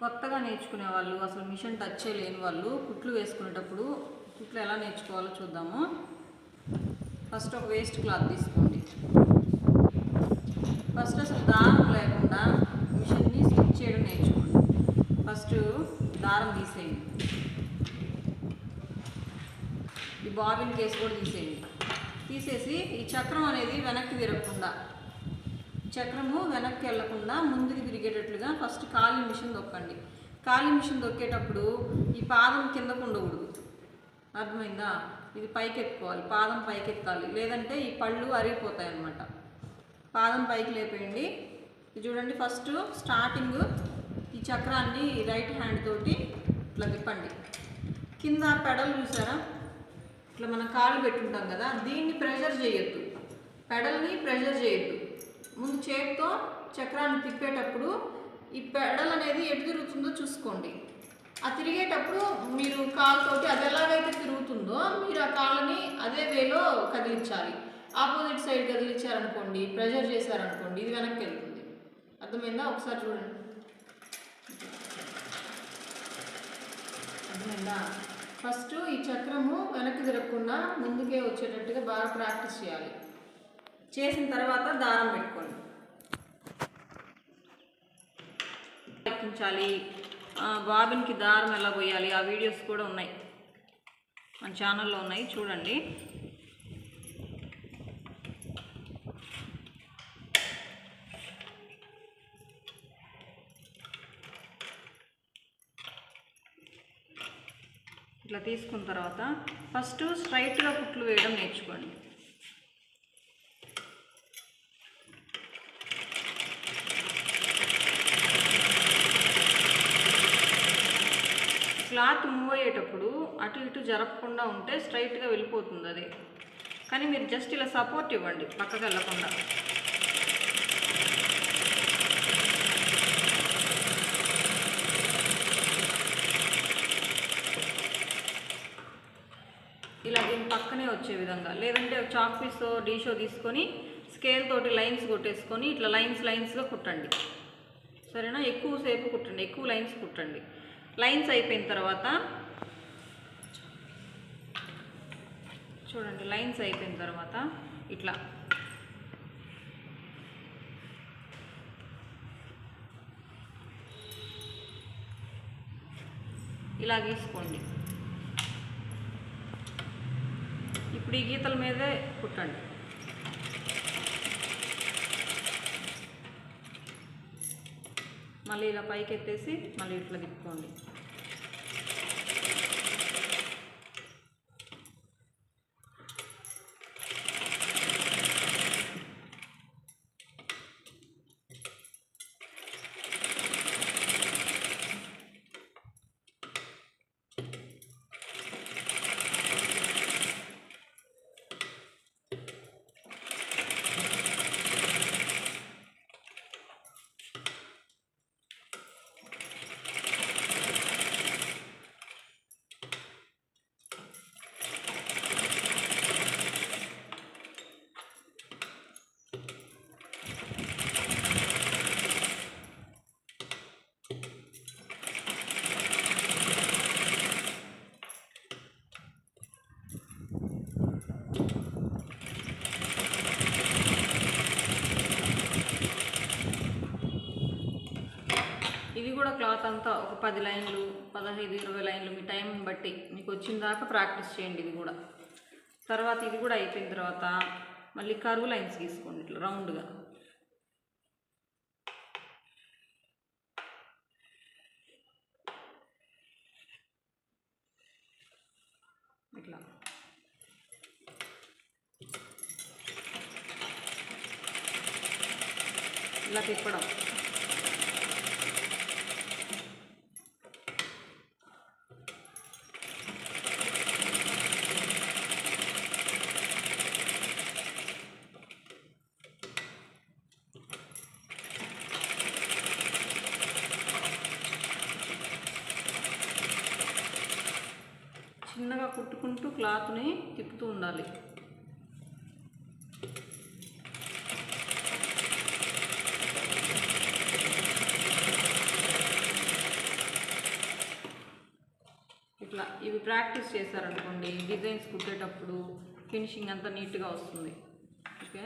కొత్తగా నేర్చుకునే వాళ్ళు అసలు మిషన్ టచ్ లేని వాళ్ళు కుట్లు వేసుకునేటప్పుడు కుట్లు ఎలా నేర్చుకోవాలో చూద్దాము. ఫస్ట్ ఒక వేస్ట్ క్లాత్ తీసుకోండి. ఫస్ట్ అసలు దారం లేకుండా మిషన్ని స్టిచ్ చేయడం నేర్చుకోండి. ఫస్ట్ దారం తీసేయండి. ఈ బాబిన్ కేసు కూడా తీసేయండి. తీసేసి ఈ చక్రం అనేది వెనక్కి తిరగకుండా చక్రము వెనక్కి వెళ్ళకుండా ముందుకు తిరిగేటట్లుగా ఫస్ట్ కాలి మిషన్ దొక్కండి కాలి మిషన్ దొక్కేటప్పుడు ఈ పాదం కిందకు ఉండకూడదు. అర్థమైందా? ఇది పైకి ఎత్తుకోవాలి పాదం పైకి ఎత్తాలి లేదంటే ఈ పళ్ళు అరిగిపోతాయి అన్నమాట పాదం పైకి లేపేయండి. ఇది చూడండి ఫస్ట్ స్టార్టింగ్ ఈ చక్రాన్ని రైట్ హ్యాండ్ తోటి ఇట్లా తిప్పండి. కింద పెడల్ చూసారా? ఇట్లా మనం కాళ్ళు పెట్టుకుంటాం కదా దీన్ని ప్రెషర్ చేయొద్దు. పెడల్ని ప్రెషర్ చేయొద్దు. ముందు చేతితో చక్రాన్ని తిప్పేటప్పుడు ఈ పెడల్ అనేది ఎటు తిరుగుతుందో చూసుకోండి. ఆ తిరిగేటప్పుడు మీరు కాలుతోటి అది ఎలాగైతే తిరుగుతుందో మీరు ఆ కాళ్ళని అదే వేలో కదిలించాలి. ఆపోజిట్ సైడ్ కదిలించారనుకోండి ప్రెషర్ చేశారనుకోండి ఇది వెనక్కి వెళ్తుంది. అర్థమైందా? ఒకసారి చూడండి. అర్థమైందా? ఫస్ట్ ఈ చక్రము వెనక్కి తిరగకుండా ముందుకే వచ్చేటట్టుగా బాగా ప్రాక్టీస్ చేయాలి. చేసిన తర్వాత దారం పెట్టుకోండి. ఎక్కించాలి బాబిన్కి దారం ఎలా పోయాలి? ఆ వీడియోస్ కూడా ఉన్నాయి. మన ఛానల్లో ఉన్నాయి. చూడండి. ఇట్లా తీసుకున్న తర్వాత ఫస్ట్ స్ట్రైట్గా కుట్లు వేయడం నేర్చుకోండి. క్లాత్ మూవ్ అయ్యేటప్పుడు అటు ఇటు జరపకుండా ఉంటే స్ట్రైట్గా వెళ్ళిపోతుంది అది. కానీ మీరు జస్ట్ ఇలా సపోర్ట్ ఇవ్వండి పక్కకు వెళ్ళకుండా. ఇలా దీని పక్కనే వచ్చే విధంగా. లేదంటే చాక్ పీసో డీషో తీసుకొని స్కేల్ తోటి లైన్స్ కొట్టేసుకొని ఇట్లా లైన్స్ లైన్స్గా కుట్టండి. సరేనా? ఎక్కువసేపు కుట్టండి ఎక్కువ లైన్స్ కుట్టండి. లైన్స్ అయిపోయిన తర్వాత చూడండి లైన్స్ అయిపోయిన తర్వాత ఇట్లా. ఇలా గీసుకోండి. ఇప్పుడు ఈ గీతల మీదే కుట్టండి. మళ్ళీ ఇలా పైకి ఎత్తేసి మళ్ళీ ఇట్లా తిప్పుకోండి. తర్వాత అంతా ఒక పది లైన్లు పదహైదు ఇరవై లైన్లు మీ టైం బట్టి మీకు వచ్చిన దాకా ప్రాక్టీస్ చేయండి ఇది కూడా. తర్వాత ఇది కూడా అయిపోయిన తర్వాత మళ్ళీ కరువు లైన్స్ గీసుకోండి ఇట్లా రౌండ్గా. ఇట్లా. ఇలా తిప్పడం. కుట్టుకుంటూ క్లాత్ని తిప్పుతూ ఉండాలి. ఇట్లా ఇవి ప్రాక్టీస్ చేశారనుకోండి డిజైన్స్ కుట్టేటప్పుడు ఫినిషింగ్ అంతా నీట్గా వస్తుంది. ఓకే?